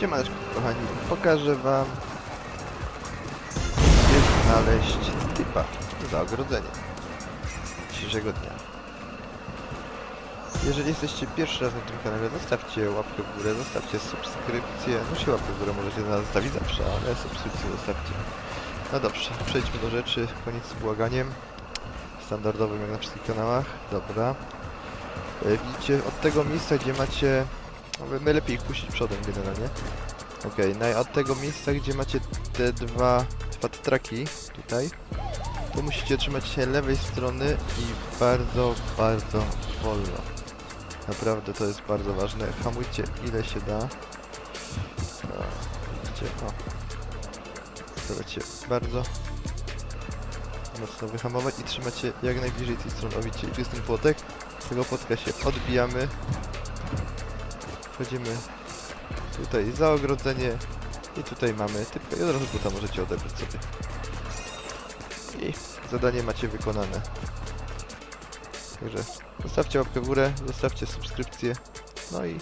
Siemaneczko kochani, pokażę wam gdzie znaleźć typa za ogrodzenie dzisiejszego dnia. Jeżeli jesteście pierwszy raz na tym kanale, zostawcie łapkę w górę, zostawcie subskrypcję. No się łapkę w górę możecie zostawić zawsze, ale subskrypcję zostawcie. No dobrze, przejdźmy do rzeczy, koniec z błaganiem. Standardowym jak na wszystkich kanałach, dobra. E, Widzicie, od tego miejsca, gdzie macie... no, Najlepiej ich puścić przodem generalnie. Okej, no i od tego miejsca, gdzie macie te dwa, dwa traki tutaj, to musicie trzymać się lewej strony i bardzo, bardzo wolno. Naprawdę to jest bardzo ważne. Hamujcie ile się da. O, widzicie, o. Starajcie bardzo mocno wyhamować i trzymać się jak najbliżej tej strony. O widzicie, jest ten płotek. Z tego płotka się odbijamy. Wchodzimy tutaj za ogrodzenie i tutaj mamy typkę i od razu buta możecie odebrać sobie. I zadanie macie wykonane. Także zostawcie łapkę w górę, zostawcie subskrypcję. No i.